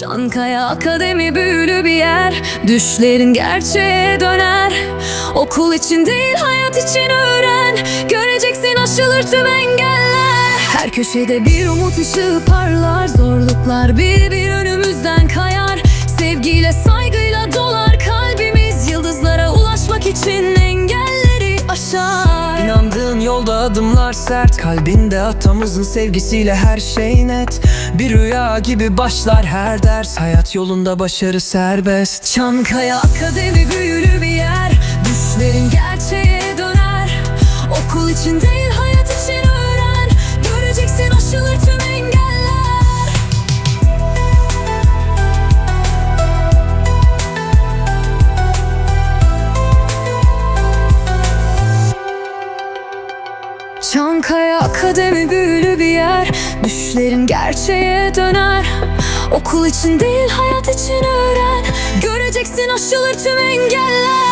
Çankaya Akademi büyülü bir yer. Düşlerin gerçeğe döner. Okul için değil hayat için öğren. Göreceksin aşılır tüm engeller. Her köşede bir umut ışığı parlar. Zorluklar bir bir önümüzden kayar. Sevgiyle saygıyla dolar kalbimiz. Yıldızlara ulaşmak için engelleri aşar İnandığın yolda adımlar sert. Kalbinde atamızın sevgisiyle her şey net. Bir rüya gibi başlar her ders. Hayat yolunda başarı serbest. Çankaya Akademi büyülü bir yer. Düşlerin gerçeğe döner. Okul için değil hayat Çankaya Akademi büyülü bir yer. Düşlerin gerçeğe döner. Okul için değil hayat için öğren. Göreceksin aşılır tüm engeller